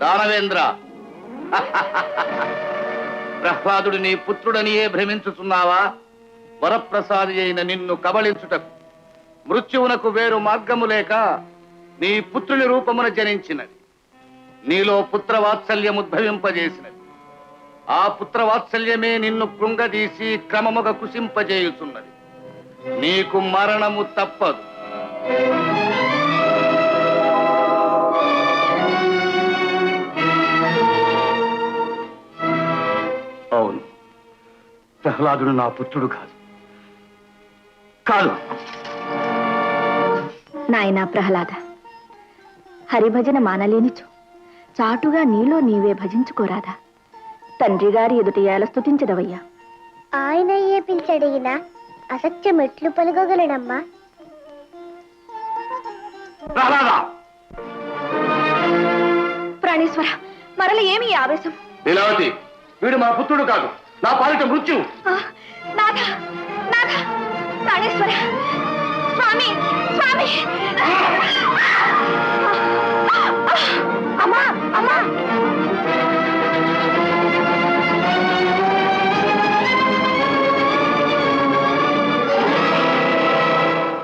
దానవేంద్ర. ప్రహ్లాదుడు నీ పుత్రుడనియే భ్రమించుచున్నావా వరప్రసాది అయిన నిన్ను కబళించుటకు. మృత్యువునకు వేరు మార్గము లేక నీ పుత్రుని రూపమున జనించినది. నీలో పుత్రవాత్సల్యముద్భవింపజేసినది ఆ పుత్రవాత్సల్యమే నిన్ను కృంగదీసి క్రమముగా కుసింపజేయుచున్నది. నీకు మరణము తప్పదు. ప్రహ్లాదుడు నా పుత్రుడు కాదు. కాదు. నాయనా ప్రహ్లాద హరిభజన మానలేనిచు చాటుగా నీలో నీవే భజించుకోరాదా తండ్రి గారి ఎదుట ఏల స్థుతించదవయ్యా ఆయన ఏ పిలిచడిగినా అసత్యం ఎట్లు పలుకోగలడమ్మా? ప్రహ్లాద ప్రాణేశ్వర మరల ఏమి ఈ ఆవేశం? లీలావతి వీడు మా పుత్రుడు కాదు. నా పాలిట మృత్యు. స్వామి స్వామి. అమ్మా అమ్మా.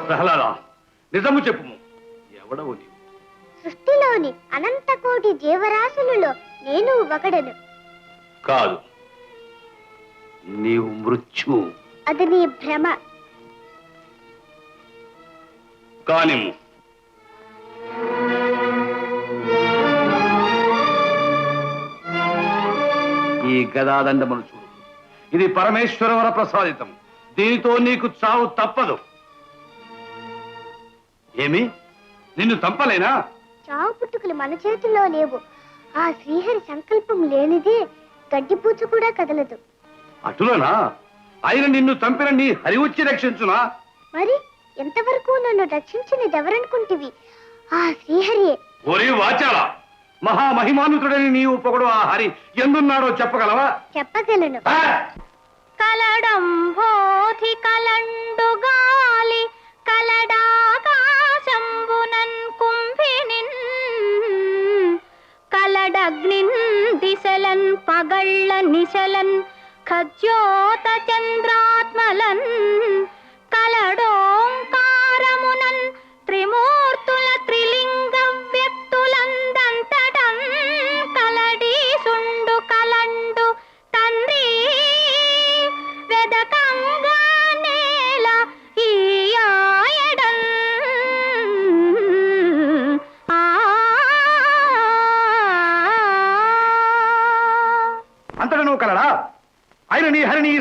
ప్రహ్లాద నిజము చెప్పుము. ఎవడవు సృష్టిలోని అనంత కోటి జీవరాశులలో నేను ఒకడను. కాదు. నీవు మృత్యు అది నీ భ్రమ. కానిము. ఈ గదాదండమును చూడు. ఇది పరమేశ్వర వర ప్రసాదితం. దీనితో నీకు చావు తప్పదు. ఏమి? నిన్ను చంపలేనా? చావు పుట్టుకలు మన చేతుల్లో లేవు. ఆ శ్రీహరి సంకల్పం లేనిదే గడ్డిపూచ కూడా కదలదు. అటులనా? ఆయన నిన్ను చంపిన నీ హరి వచ్చి రక్షించునా? మరి ఎంతవరకు నన్ను రక్షించినది ఎవరనుకుంటివి ఆ శ్రీహరియే. ఒరే వాచాల మహామహిమానుతుడని నీవు పొగడు ఆ హరి ఎందున్నాడో చెప్పగలవా? చెప్పగలను. ఆ! కలడంబోధి కలండు గాలి కలడాకాశంబునన్ కుంభినిన్ కలడగ్నిన్ దిశలన్ పగళ్ళ నిశలన్ ఖజ్యోత చంద్రాత్మలన్ కలడో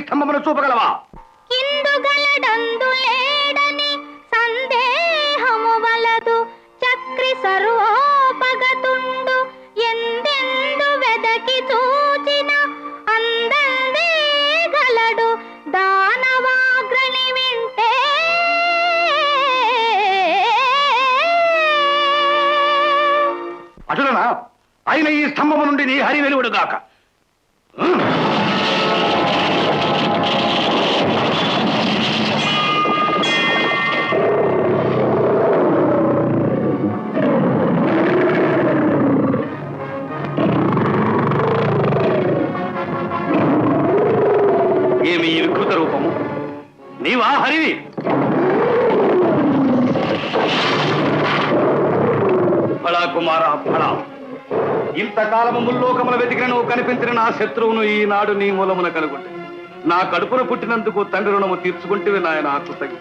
స్తంభమును చూపగలవా? ఇందుగలడందు లేడని సందేహము వలదు. చక్రి సర్వోపగతుండు ఎందెందు వెదకి చూచిన అందందే గలడు. దానవాగ్రణి వింటే అటులనా ఆయన ఈ స్తంభము నుండి నీ హరి వెలువడుగాక కుమార ఫళా ఇంతకాలము ముల్లోకముల వెతికిన నువ్వు కనిపించిన నా శత్రువును ఈనాడు నీ మూలమున కనుగొంటే. నా కడుపున పుట్టినందుకు తండ్రి రుణము తీర్చుకుంటే నాయన కృతజ్ఞ కృతజ్ఞ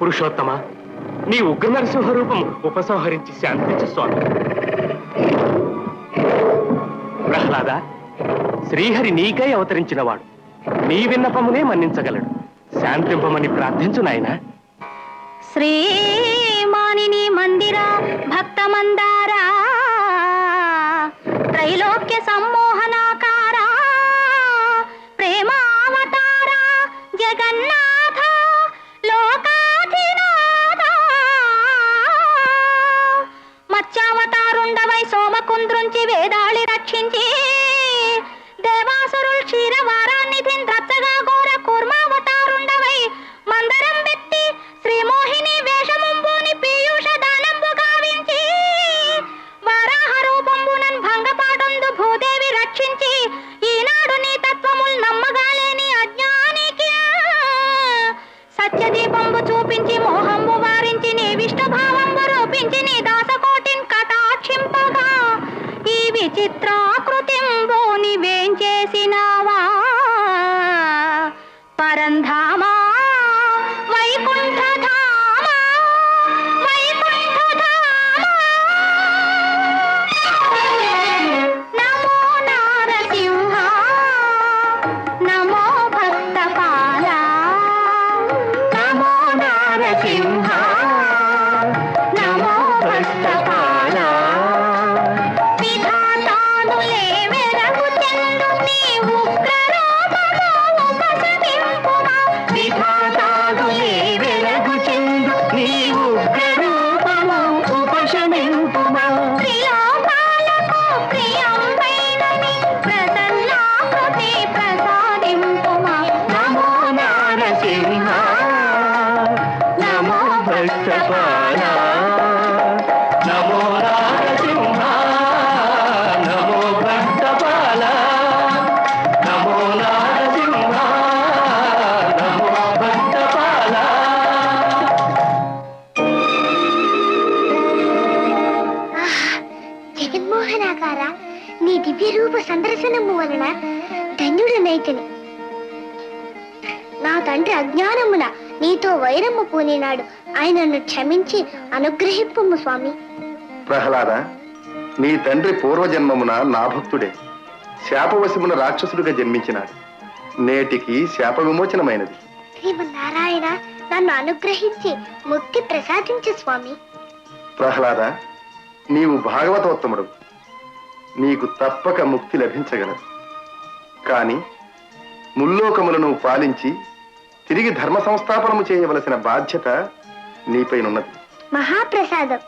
పురుషోత్తమ నీ ఉగ్ర నరసింహ రూపం ఉపసంహరించి శాంతించు స్వామి. ప్రహ్లాద శ్రీహరి నీకై అవతరించినవాడు. నీ విన్నపమునే మన్నించగలడు. శాంతింపమని ప్రార్థించు నాయన. శ్రీమానిని మందిర భక్త మందారా త్రైలోక్య సమ్మోహనాకారా ప్రేమావతారా జగన్నా మత్స్యావతారుండవై సోమకుంద్రుంచి వేదాళి రక్షించి విచిత్రాకృతింబు నీవేం చేసినావా పరంధామా నారసింహ నమో భక్తపాల నమో నారసింహ నమో భక్తపాల. నమో నారసింహ. నమో భక్తపాల. జగన్మోహనాకార నీ దివ్య రూప సందర్శనము వలన ధన్యుడనైతిని. తండ్రి అజ్ఞానమున నీతో వైరము పూనినాడు. ఆయనను క్షమించి అనుగ్రహింపము స్వామి. ప్రహ్లాద నీ తండ్రి పూర్వజన్మమున నా భక్తుడే. శాపవశమున రాక్షసుడిగా జన్మించినాడు. నేటికి శాప విమోచనమైనది శ్రీమన్నారాయణ నన్ను అనుగ్రహించి ముక్తి ప్రసాదించు స్వామి. ప్రహ్లాద నీవు భాగవతోత్తముడు. నీకు తప్పక ముక్తి లభించగలదు. కాని ముల్లోకములను పాలించి తిరిగి ధర్మ సంస్థాపనము చేయవలసిన బాధ్యత నీపైనున్నది మహాప్రసాదం.